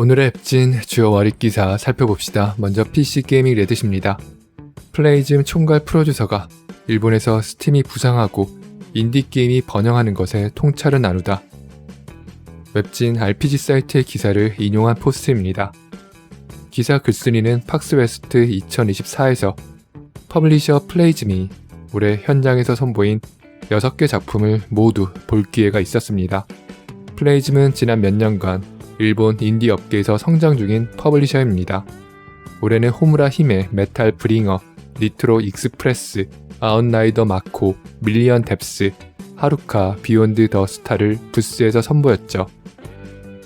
오늘의 앱진 주요 월익 기사 살펴봅시다. 먼저 PC 게이밍 레드십니다. 플레이즘 총괄 프로듀서가 일본에서 스팀이 부상하고 인디게임이 번영하는 것에 통찰을 나누다. 웹진 RPG 사이트의 기사를 인용한 포스트입니다. 기사 글쓴이는 팍스웨스트 2024에서 퍼블리셔 플레이즘이 올해 현장에서 선보인 6개 작품을 모두 볼 기회가 있었습니다. 플레이즘은 지난 몇 년간 일본 인디 업계에서 성장 중인 퍼블리셔입니다. 올해는 호무라 힘의 메탈 브링어, 니트로 익스프레스, 아웃라이더 마코, 밀리언 뎁스, 하루카, 비욘드 더 스타를 부스에서 선보였죠.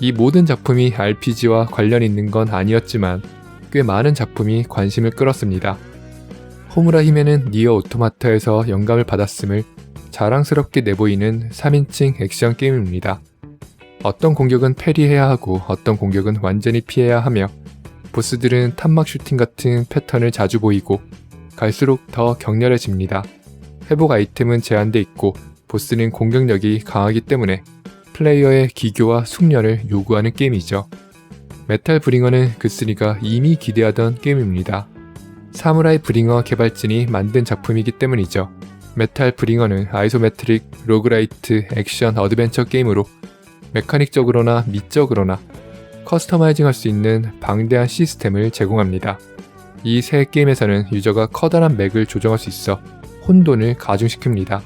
이 모든 작품이 RPG와 관련 있는 건 아니었지만 꽤 많은 작품이 관심을 끌었습니다. 호무라 히메는 니어 오토마타에서 영감을 받았음을 자랑스럽게 내보이는 3인칭 액션 게임입니다. 어떤 공격은 패리해야 하고 어떤 공격은 완전히 피해야 하며 보스들은 탄막 슈팅 같은 패턴을 자주 보이고 갈수록 더 격렬해집니다. 회복 아이템은 제한돼 있고 보스는 공격력이 강하기 때문에 플레이어의 기교와 숙련을 요구하는 게임이죠. 메탈 브링어는 그스리가 이미 기대하던 게임입니다. 사무라이 브링어 개발진이 만든 작품이기 때문이죠. 메탈 브링어는 아이소메트릭 로그라이트 액션 어드벤처 게임으로 메카닉적으로나 미적으로나 커스터마이징 할 수 있는 방대한 시스템을 제공합니다. 이 새 게임에서는 유저가 커다란 맥을 조정할 수 있어 혼돈을 가중시킵니다.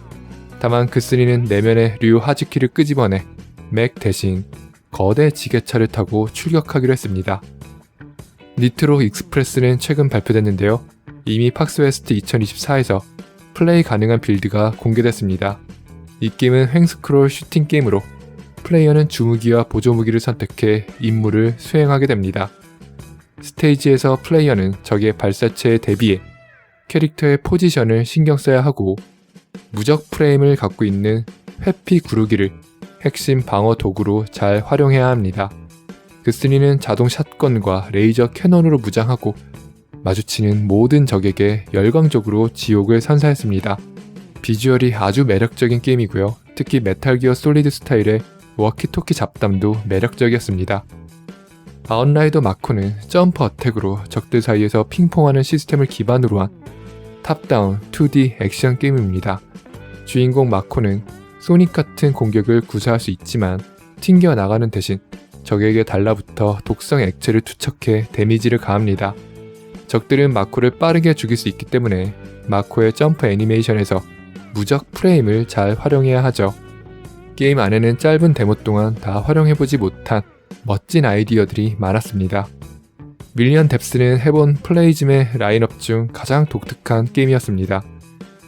다만 그스리는 내면의 류 하즈키를 끄집어내 맥 대신 거대 지게차를 타고 출격하기로 했습니다. 니트로 익스프레스는 최근 발표됐는데요. 이미 팍스웨스트 2024에서 플레이 가능한 빌드가 공개됐습니다. 이 게임은 횡스크롤 슈팅 게임으로 플레이어는 주무기와 보조무기를 선택해 임무를 수행하게 됩니다. 스테이지에서 플레이어는 적의 발사체에 대비해 캐릭터의 포지션을 신경 써야 하고 무적 프레임을 갖고 있는 회피 구르기를 핵심 방어 도구로 잘 활용해야 합니다. 그스니는 자동 샷건과 레이저 캐논으로 무장하고 마주치는 모든 적에게 열광적으로 지옥을 선사했습니다. 비주얼이 아주 매력적인 게임이고요. 특히 메탈 기어 솔리드 스타일의 워키토키 잡담도 매력적이었습니다. 아웃라이더 마코는 점프 어택으로 적들 사이에서 핑퐁하는 시스템을 기반으로 한 탑다운 2D 액션 게임입니다. 주인공 마코는 소닉 같은 공격을 구사할 수 있지만 튕겨 나가는 대신 적에게 달라붙어 독성 액체를 투척해 데미지를 가합니다. 적들은 마코를 빠르게 죽일 수 있기 때문에 마코의 점프 애니메이션에서 무적 프레임을 잘 활용해야 하죠. 게임 안에는 짧은 데모 동안 다 활용해보지 못한 멋진 아이디어들이 많았습니다. 밀리언 뎁스는 해본 플레이즘의 라인업 중 가장 독특한 게임이었습니다.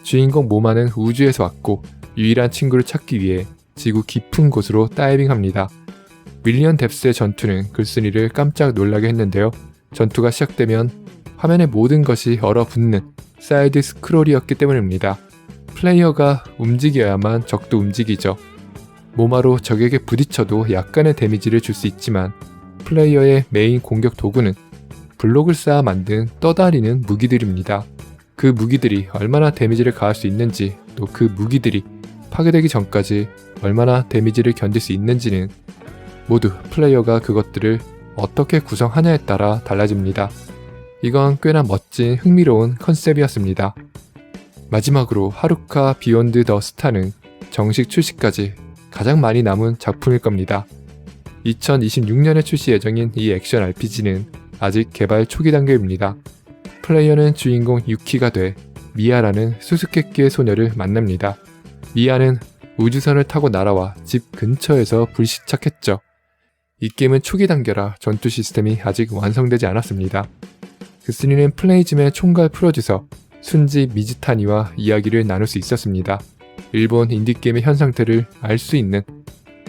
주인공 모마는 우주에서 왔고 유일한 친구를 찾기 위해 지구 깊은 곳으로 다이빙합니다. 밀리언 뎁스의 전투는 글쓴이를 깜짝 놀라게 했는데요. 전투가 시작되면 화면의 모든 것이 얼어붙는 사이드 스크롤이었기 때문입니다. 플레이어가 움직여야만 적도 움직이죠. 모마로 적에게 부딪혀도 약간의 데미지를 줄 수 있지만 플레이어의 메인 공격 도구는 블록을 쌓아 만든 떠다니는 무기들입니다. 그 무기들이 얼마나 데미지를 가할 수 있는지 또 그 무기들이 파괴되기 전까지 얼마나 데미지를 견딜 수 있는지는 모두 플레이어가 그것들을 어떻게 구성하냐에 따라 달라집니다. 이건 꽤나 멋진 흥미로운 컨셉이었습니다. 마지막으로 하루카 비욘드 더 스타는 정식 출시까지 가장 많이 남은 작품일 겁니다. 2026년에 출시 예정인 이 액션 RPG는 아직 개발 초기 단계입니다. 플레이어는 주인공 유키가 돼 미아라는 수수께끼의 소녀를 만납니다. 미아는 우주선을 타고 날아와 집 근처에서 불시착했죠. 이 게임은 초기 단계라 전투 시스템이 아직 완성되지 않았습니다. 그스니는 플레이즘의 총괄 프로듀서 순지 미즈타니와 이야기를 나눌 수 있었습니다. 일본 인디게임의 현 상태를 알 수 있는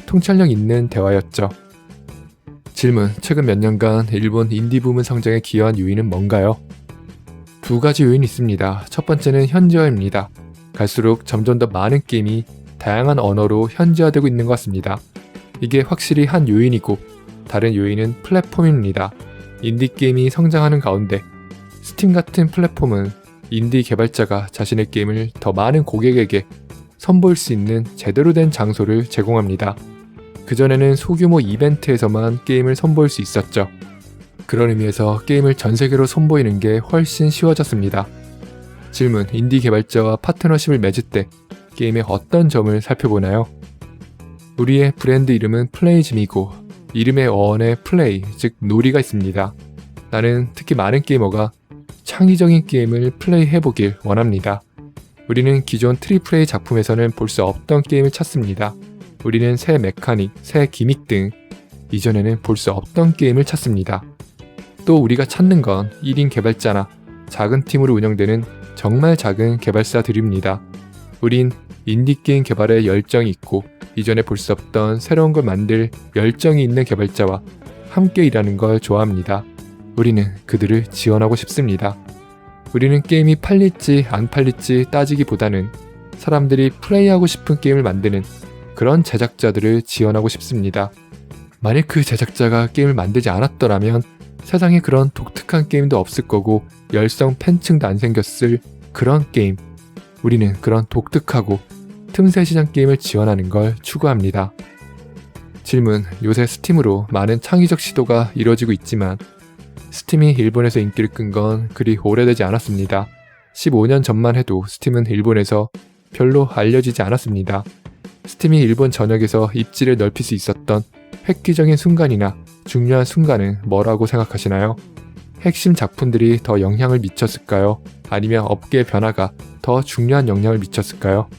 통찰력 있는 대화였죠. 질문, 최근 몇 년간 일본 인디 부문 성장에 기여한 요인은 뭔가요? 두 가지 요인이 있습니다. 첫 번째는 현지화입니다. 갈수록 점점 더 많은 게임이 다양한 언어로 현지화되고 있는 것 같습니다. 이게 확실히 한 요인이고 다른 요인은 플랫폼입니다. 인디 게임이 성장하는 가운데 스팀 같은 플랫폼은 인디 개발자가 자신의 게임을 더 많은 고객에게 선보일 수 있는 제대로 된 장소를 제공합니다. 그전에는 소규모 이벤트에서만 게임을 선보일 수 있었죠. 그런 의미에서 게임을 전 세계로 선보이는 게 훨씬 쉬워졌습니다. 질문, 인디 개발자와 파트너십을 맺을 때 게임의 어떤 점을 살펴보나요? 우리의 브랜드 이름은 플레이즘이고 이름의 어원에 플레이, 즉 놀이가 있습니다. 나는 특히 많은 게이머가 창의적인 게임을 플레이해보길 원합니다. 우리는 기존 트리플 A 작품에서는 볼 수 없던 게임을 찾습니다. 우리는 새 메카닉, 새 기믹 등 이전에는 볼 수 없던 게임을 찾습니다. 또 우리가 찾는 건 1인 개발자나 작은 팀으로 운영되는 정말 작은 개발사들입니다. 우린 인디게임 개발에 열정이 있고 이전에 볼 수 없던 새로운 걸 만들 열정이 있는 개발자와 함께 일하는 걸 좋아합니다. 우리는 그들을 지원하고 싶습니다. 우리는 게임이 팔릴지 안 팔릴지 따지기보다는 사람들이 플레이하고 싶은 게임을 만드는 그런 제작자들을 지원하고 싶습니다. 만일 그 제작자가 게임을 만들지 않았더라면 세상에 그런 독특한 게임도 없을 거고 열성 팬층도 안 생겼을 그런 게임. 우리는 그런 독특하고 틈새 시장 게임을 지원하는 걸 추구합니다. 질문. 요새 스팀으로 많은 창의적 시도가 이루어지고 있지만 스팀이 일본에서 인기를 끈 건 그리 오래되지 않았습니다. 15년 전만 해도 스팀은 일본에서 별로 알려지지 않았습니다. 스팀이 일본 전역에서 입지를 넓힐 수 있었던 획기적인 순간이나 중요한 순간은 뭐라고 생각하시나요? 핵심 작품들이 더 영향을 미쳤을까요? 아니면 업계의 변화가 더 중요한 영향을 미쳤을까요?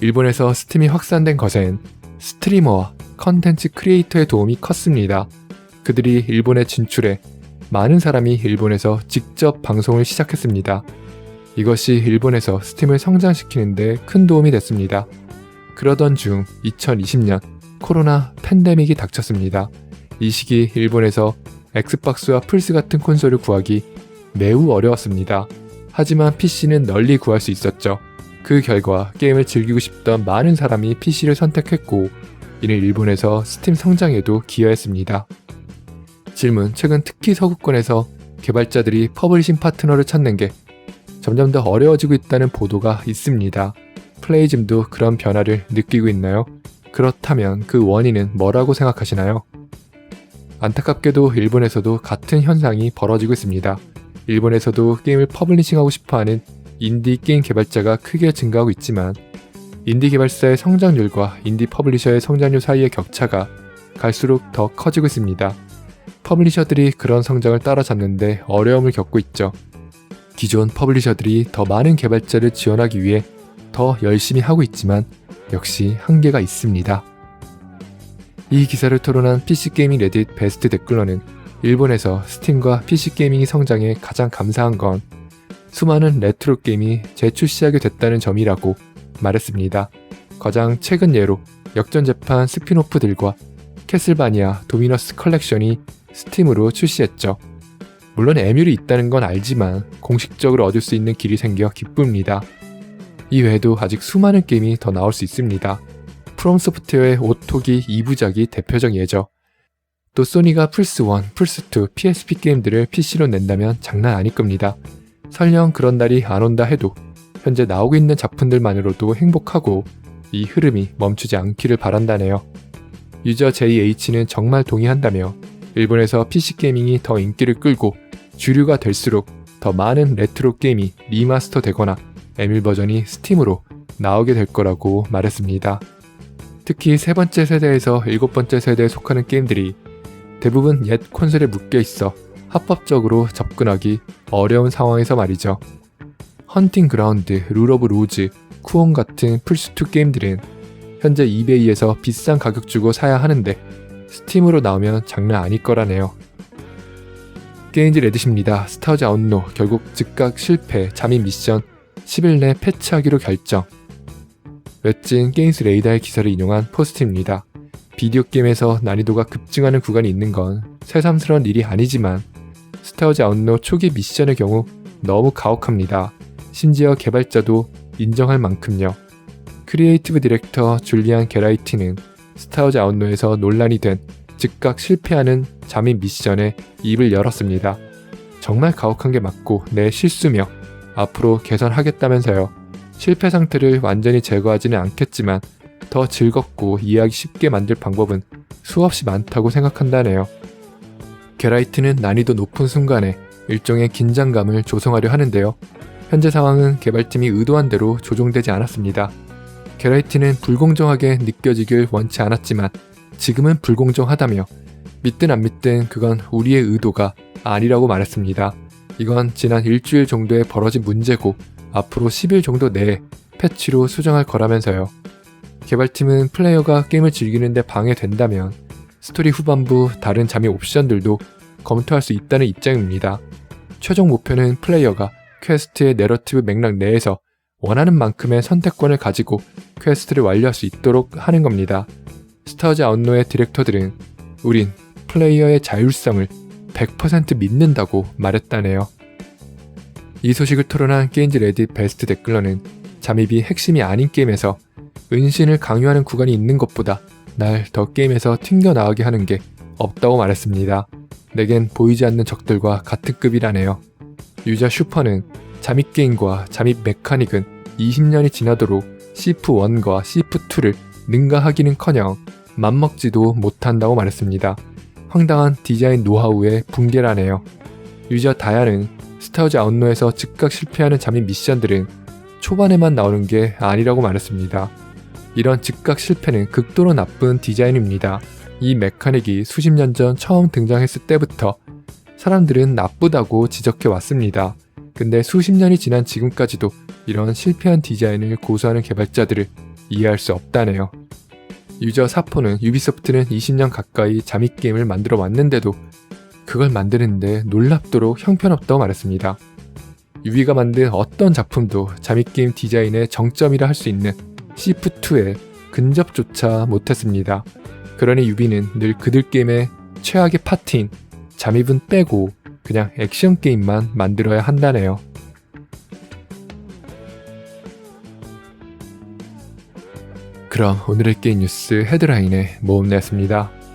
일본에서 스팀이 확산된 것엔 스트리머와 컨텐츠 크리에이터의 도움이 컸습니다. 그들이 일본에 진출해 많은 사람이 일본에서 직접 방송을 시작했습니다. 이것이 일본에서 스팀을 성장시키는데 큰 도움이 됐습니다. 그러던 중 2020년 코로나 팬데믹이 닥쳤습니다. 이 시기 일본에서 엑스박스와 플스 같은 콘솔을 구하기 매우 어려웠습니다. 하지만 PC는 널리 구할 수 있었죠. 그 결과 게임을 즐기고 싶던 많은 사람이 PC를 선택했고 이는 일본에서 스팀 성장에도 기여했습니다. 질문 최근 특히 서구권에서 개발자들이 퍼블리싱 파트너를 찾는 게 점점 더 어려워지고 있다는 보도가 있습니다. 플레이즘도 그런 변화를 느끼고 있나요? 그렇다면 그 원인은 뭐라고 생각하시나요? 안타깝게도 일본에서도 같은 현상이 벌어지고 있습니다. 일본에서도 게임을 퍼블리싱하고 싶어하는 인디 게임 개발자가 크게 증가하고 있지만 인디 개발사의 성장률과 인디 퍼블리셔의 성장률 사이의 격차가 갈수록 더 커지고 있습니다. 퍼블리셔들이 그런 성장을 따라잡는데 어려움을 겪고 있죠. 기존 퍼블리셔들이 더 많은 개발자를 지원하기 위해 더 열심히 하고 있지만 역시 한계가 있습니다. 이 기사를 토론한 PC게이밍 레딧 베스트 댓글러는 일본에서 스팀과 PC게이밍이 성장에 가장 감사한 건 수많은 레트로 게임이 재출시하게 됐다는 점이라고 말했습니다. 가장 최근 예로 역전재판 스피노프들과 캐슬바니아 도미너스 컬렉션이 스팀으로 출시했죠. 물론 에뮬이 있다는 건 알지만 공식적으로 얻을 수 있는 길이 생겨 기쁩니다. 이 외에도 아직 수많은 게임이 더 나올 수 있습니다. 프롬 소프트웨어의 오토기 2부작이 대표적 예죠. 또 소니가 플스1, 플스2, PSP 게임들을 PC로 낸다면 장난 아닐 겁니다. 설령 그런 날이 안 온다 해도 현재 나오고 있는 작품들만으로도 행복하고 이 흐름이 멈추지 않기를 바란다네요. 유저 JH는 정말 동의한다며 일본에서 PC 게이밍이 더 인기를 끌고 주류가 될수록 더 많은 레트로 게임이 리마스터 되거나 에밀 버전이 스팀으로 나오게 될 거라고 말했습니다. 특히 세 번째 세대에서 일곱 번째 세대에 속하는 게임들이 대부분 옛 콘솔에 묶여 있어 합법적으로 접근하기 어려운 상황에서 말이죠. 헌팅 그라운드, 룰 오브 로즈, 쿠온 같은 플스2 게임들은 현재 이베이에서 비싼 가격 주고 사야 하는데 스팀으로 나오면 장난 아닐 거라네요. 게임즈 레딧입니다. 스타즈 아웃로 결국 즉각 실패, 잠입 미션 10일 내 패치하기로 결정. 웹진 게임스 레이더의 기사를 인용한 포스트입니다. 비디오 게임에서 난이도가 급증하는 구간이 있는 건 새삼스러운 일이 아니지만 스타워즈 아웃로 초기 미션의 경우 너무 가혹합니다. 심지어 개발자도 인정할 만큼요. 크리에이티브 디렉터 줄리안 게라이티는 스타워즈 아웃로에서 논란이 된 즉각 실패하는 잠입 미션에 입을 열었습니다. 정말 가혹한 게 맞고 내 실수며 앞으로 개선하겠다면서요. 실패 상태를 완전히 제거하지는 않겠지만 더 즐겁고 이해하기 쉽게 만들 방법은 수없이 많다고 생각한다네요. 게라이트는 난이도 높은 순간에 일종의 긴장감을 조성하려 하는데요. 현재 상황은 개발팀이 의도한 대로 조종되지 않았습니다. 게라이트는 불공정하게 느껴지길 원치 않았지만 지금은 불공정하다며 믿든 안 믿든 그건 우리의 의도가 아니라고 말했습니다. 이건 지난 일주일 정도에 벌어진 문제고 앞으로 10일 정도 내에 패치로 수정할 거라면서요. 개발팀은 플레이어가 게임을 즐기는데 방해된다면 스토리 후반부 다른 잠입 옵션들도 검토할 수 있다는 입장입니다. 최종 목표는 플레이어가 퀘스트의 내러티브 맥락 내에서 원하는 만큼의 선택권을 가지고 퀘스트를 완료할 수 있도록 하는 겁니다. 스타워즈 아웃로의 디렉터들은 우린 플레이어의 자율성을 100% 믿는다고 말했다네요. 이 소식을 토론한 게임즈 레딧 베스트 댓글러는 잠입이 핵심이 아닌 게임에서 은신을 강요하는 구간이 있는 것보다 날 더 게임에서 튕겨나가게 하는 게 없다고 말했습니다. 내겐 보이지 않는 적들과 같은 급이라네요. 유저 슈퍼는 잠입 게임과 잠입 메카닉은 20년이 지나도록 시프1과 시프2를 능가하기는커녕 맘먹지도 못한다고 말했습니다. 황당한 디자인 노하우의 붕괴라네요. 유저 다야는 스타워즈 아웃로에서 즉각 실패하는 잠입 미션들은 초반에만 나오는 게 아니라고 말했습니다. 이런 즉각 실패는 극도로 나쁜 디자인입니다. 이 메카닉이 수십 년 전 처음 등장했을 때부터 사람들은 나쁘다고 지적해 왔습니다. 근데 수십 년이 지난 지금까지도 이런 실패한 디자인을 고수하는 개발자들을 이해할 수 없다네요. 유저 사포는 유비소프트는 20년 가까이 잠입 게임을 만들어 왔는데도 그걸 만드는데 놀랍도록 형편없다고 말했습니다. 유비가 만든 어떤 작품도 잠입 게임 디자인의 정점이라 할 수 있는 시프2에 근접조차 못했습니다. 그러니 유비는 늘 그들 게임의 최악의 파티인 잠입은 빼고 그냥 액션 게임만 만들어야 한다네요. 그럼 오늘의 게임 뉴스 헤드라인에 모음 냈습니다.